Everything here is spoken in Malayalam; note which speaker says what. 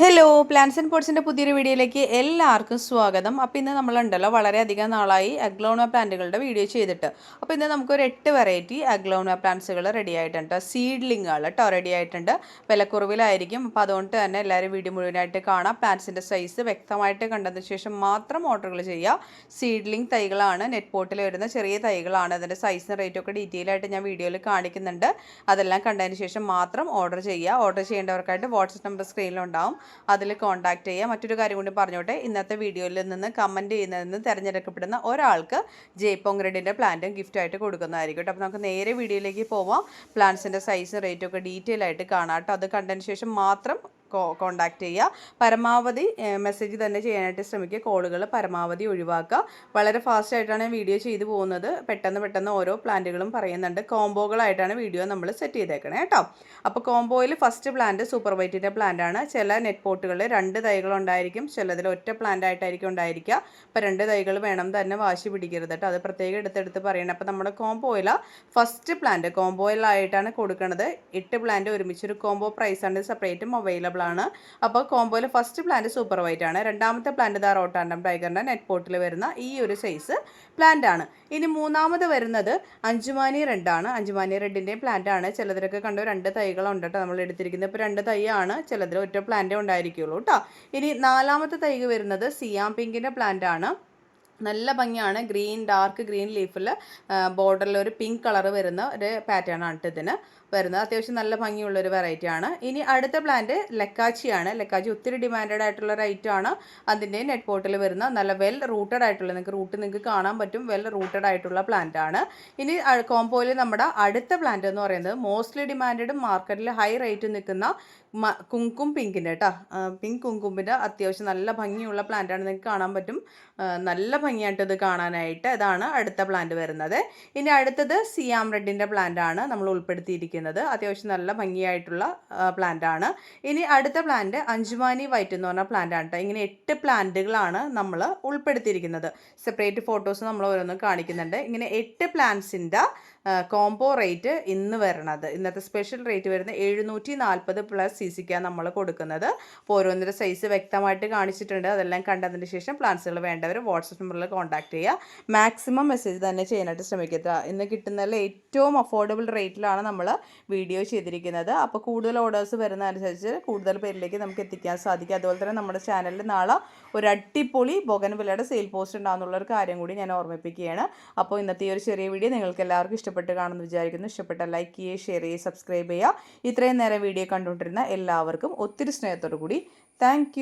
Speaker 1: ഹലോ പ്ലാന്റ്സ് ആൻഡ് പോട്ട്സിന്റെ പുതിയൊരു വീഡിയോയിലേക്ക് എല്ലാവർക്കും സ്വാഗതം. അപ്പോൾ ഇന്ന് നമ്മളുണ്ടല്ലോ വളരെയധികം നാളായി അഗ്ലോണ പ്ലാന്റുകളുടെ വീഡിയോ ചെയ്തിട്ട്. അപ്പോൾ ഇന്ന് നമുക്കൊരു എട്ട് വെറൈറ്റി അഗ്ലോണ പ്ലാന്റ്സുകൾ റെഡി ആയിട്ടുണ്ട്. സീഡ്ലിങ്ങുകൾ കേട്ടോ റെഡി ആയിട്ടുണ്ട്. വിലക്കുറവിലായിരിക്കും. അപ്പോൾ അതുകൊണ്ട് തന്നെ എല്ലാവരും വീഡിയോ മുഴുവനായിട്ട് കാണാം. പ്ലാന്റ്സിന്റെ സൈസ് വ്യക്തമായിട്ട് കണ്ടതിന് ശേഷം മാത്രം ഓർഡറുകൾ ചെയ്യുക. സീഡ്ലിംഗ് തൈകളാണ്. നെറ്റ് പോട്ടിൽ വരുന്ന ചെറിയ തൈകളാണ്. അതിന്റെ സൈസിന് റേറ്റൊക്കെ ഡീറ്റെയിൽ ആയിട്ട് ഞാൻ വീഡിയോയിൽ കാണിക്കുന്നുണ്ട്. അതെല്ലാം കണ്ടതിന് ശേഷം മാത്രം ഓർഡർ ചെയ്യുക. ഓർഡർ ചെയ്യേണ്ടവർക്കായിട്ട് വാട്സപ്പ് നമ്പർ സ്ക്രീനിലുണ്ടാവും അതിൽ കോൺടാക്റ്റ് ചെയ്യുക. മറ്റൊരു കാര്യം കൂടി പറഞ്ഞോട്ടെ. ഇന്നത്തെ വീഡിയോയിൽ നിന്ന് കമന്റ് ചെയ്യുന്നതിൽ നിന്ന് തിരഞ്ഞെടുക്കപ്പെടുന്ന ഒരാൾക്ക് ജയ്പോങ് റെഡിന്റെ പ്ലാന്റും ഗിഫ്റ്റായിട്ട് കൊടുക്കുന്നതായിരിക്കും കേട്ടോ. അപ്പോൾ നമുക്ക് നേരെ വീഡിയോയിലേക്ക് പോവാം. പ്ലാന്റ്സിന്റെ സൈസ് റേറ്റും ഒക്കെ ഡീറ്റെയിൽ ആയിട്ട് കാണാം കേട്ടോ. അത് കണ്ടതിന് ശേഷം മാത്രം കോണ്ടാക്ട് ചെയ്യുക. പരമാവധി മെസ്സേജ് തന്നെ ചെയ്യാനായിട്ട് ശ്രമിക്കുക. കോളുകൾ പരമാവധി ഒഴിവാക്കുക. വളരെ ഫാസ്റ്റ് ആയിട്ടാണ് വീഡിയോ ചെയ്തു പോകുന്നത്. പെട്ടെന്ന് പെട്ടെന്ന് ഓരോ പ്ലാന്റുകളും പറയുന്നുണ്ട്. കോംബോകളായിട്ടാണ് വീഡിയോ നമ്മൾ സെറ്റ് ചെയ്തേക്കണേ കേട്ടോ അപ്പോൾ കോംബോയിൽ ഫസ്റ്റ് പ്ലാന്റ് സൂപ്പർ വൈറ്റിന്റെ പ്ലാന്റ് ആണ്. ചില നെറ്റ് പോട്ടുകളിൽ രണ്ട് തൈകൾ ഉണ്ടായിരിക്കും. ചിലതിൽ ഒറ്റ പ്ലാന്റ് ആയിട്ടായിരിക്കും ഉണ്ടായിരിക്കുക. അപ്പോൾ രണ്ട് തൈകൾ വേണം തന്നെ വാശി പിടിക്കരുത് കേട്ടോ അത് പ്രത്യേകം എടുത്തെടുത്ത് പറയണം. അപ്പോൾ നമ്മുടെ കോംബോയില ഫസ്റ്റ് പ്ലാന്റ് കോംബോയിലായിട്ടാണ് കൊടുക്കുന്നത് എട്ട് പ്ലാന്റ് ഒരുമിച്ചൊരു കോംബോ പ്രൈസാണ് സെപ്പറേറ്റും അവൈലബിൾ ആണ്. അപ്പോൾ കോംബോയിൽ ഫസ്റ്റ് പ്ലാന്റ് സൂപ്പർ വൈറ്റ് ആണ്. രണ്ടാമത്തെ പ്ലാന്റ് ദാ റോട്ടാൻഡം ടൈഗറിന്റെ നെറ്റ് പോട്ടിൽ വരുന്ന ഈ ഒരു സൈസ് പ്ലാന്റ് ആണ്. ഇനി മൂന്നാമത് വരുന്നത് അഞ്ചുമാനി റെഡാണ് അഞ്ചുമാനി റെഡിന്റെയും പ്ലാന്റ് ആണ്. ചിലതിലൊക്കെ കണ്ടു രണ്ട് തൈകളുണ്ട് കേട്ടോ നമ്മൾ എടുത്തിരിക്കുന്നത്. ഇപ്പോൾ രണ്ട് തൈയാണ് ചിലതിൽ ഒറ്റ പ്ലാന്റേ ഉണ്ടായിരിക്കുള്ളൂ കേട്ടോ ഇനി നാലാമത്തെ തൈ വരുന്നത് സിയാം പിങ്കിന്റെ പ്ലാന്റ് ആണ്. നല്ല ഭംഗിയാണ്. ഗ്രീൻ ഡാർക്ക് ഗ്രീൻ ലീഫിൽ ബോർഡറിൽ ഒരു പിങ്ക് കളർ വരുന്ന ഒരു പാറ്റേൺ ആണ് ഇതിന് വരുന്നത്. അത്യാവശ്യം നല്ല ഭംഗിയുള്ള ഒരു വെറൈറ്റി ആണ്. ഇനി അടുത്ത പ്ലാന്റ് ലക്കാച്ചിയാണ്. ലക്കാച്ചി ഒത്തിരി ഡിമാൻഡഡ് ആയിട്ടുള്ള റൈറ്റ് ആണ്. അതിന്റെ നെറ്റ് പോട്ടിൽ വരുന്ന നല്ല വെൽ റൂട്ടഡ് ആയിട്ടുള്ള നിങ്ങൾക്ക് റൂട്ട് നിങ്ങൾക്ക് കാണാൻ പറ്റും വെൽ റൂട്ടഡ് ആയിട്ടുള്ള പ്ലാന്റ് ആണ്. ഇനി കോമ്പോയിൽ നമ്മുടെ അടുത്ത പ്ലാന്റ് എന്ന് പറയുന്നത് മോസ്റ്റ്ലി ഡിമാൻഡഡ് മാർക്കറ്റിൽ ഹൈ റേറ്റ് നിൽക്കുന്ന കുങ്കും പിങ്കിന്റെ കേട്ടോ പിങ്ക് കുങ്കുമ്പിന്റെ അത്യാവശ്യം നല്ല ഭംഗിയുള്ള പ്ലാന്റാണ് നിങ്ങൾക്ക് കാണാൻ പറ്റും. നല്ല ഭംഗിയായിട്ട് ഇത് കാണാനായിട്ട് ഇതാണ് അടുത്ത പ്ലാന്റ് വരുന്നത്. ഇനി അടുത്തത് സിയാം റെഡിന്റെ പ്ലാന്റ് ആണ് നമ്മൾ ഉൾപ്പെടുത്തിയിരിക്കുന്നത്. അത്യാവശ്യം നല്ല ഭംഗിയായിട്ടുള്ള പ്ലാന്റ് ആണ്. ഇനി അടുത്ത പ്ലാന്റ് അഞ്ചുമാനി വൈറ്റ് എന്ന് പറഞ്ഞ പ്ലാന്റ് ആണ് ഇങ്ങനെ എട്ട് പ്ലാന്റുകളാണ് നമ്മൾ ഉൾപ്പെടുത്തിയിരിക്കുന്നത്. സെപ്പറേറ്റ് ഫോട്ടോസ് നമ്മൾ ഓരോന്നും കാണിക്കുന്നുണ്ട്. ഇങ്ങനെ എട്ട് പ്ലാന്റ്സിന്റെ കോംബോ റേറ്റ് ഇന്ന് വരണത്. ഇന്നത്തെ സ്പെഷ്യൽ റേറ്റ് വരുന്നത് എഴുന്നൂറ്റി നാൽപ്പത് പ്ലസ് സി സിക്കാണ് നമ്മൾ കൊടുക്കുന്നത്. അപ്പോൾ ഓരോന്നിന്റെ സൈസ് വ്യക്തമായിട്ട് കാണിച്ചിട്ടുണ്ട്. അതെല്ലാം കണ്ടതിന് ശേഷം പ്ലാന്റ്സുകൾ വേണ്ടവർ വാട്സപ്പ് നമ്പറിൽ കോൺടാക്ട് ചെയ്യുക. മാക്സിമം മെസ്സേജ് തന്നെ ചെയ്യാനായിട്ട് ശ്രമിക്കുക. ഇന്ന് കിട്ടുന്നതിൽ ഏറ്റവും അഫോർഡബിൾ റേറ്റിലാണ് നമ്മൾ വീഡിയോ ചെയ്തിരിക്കുന്നത്. അപ്പോൾ കൂടുതൽ ഓർഡേഴ്സ് വരുന്ന അനുസരിച്ച് കൂടുതൽ പേരിലേക്ക് നമുക്ക് എത്തിക്കാൻ സാധിക്കും. അതുപോലെ തന്നെ നമ്മുടെ ചാനലിൽ നാളെ ഒരു അടിപൊളി ബൊഗൻ വിലയുടെ സെയിൽ പോസ്റ്റ് ഉണ്ടാകുന്നുള്ളൊരു കാര്യം കൂടി ഞാൻ ഓർമ്മിപ്പിക്കുകയാണ്. അപ്പോൾ ഇന്നത്തെ ഈ ഒരു ചെറിയ വീഡിയോ നിങ്ങൾക്ക് എല്ലാവർക്കും ഇഷ്ടപ്പെട്ട് കാണുമെന്ന് വിചാരിക്കുന്നു. ഇഷ്ടപ്പെട്ട ലൈക്ക് ചെയ്യുക ഷെയർ ചെയ്യുക സബ്സ്ക്രൈബ് ചെയ്യുക. ഇത്രയും നേരം വീഡിയോ കണ്ടുകൊണ്ടിരുന്ന എല്ലാവർക്കും ഒത്തിരി സ്നേഹത്തോടു കൂടി താങ്ക്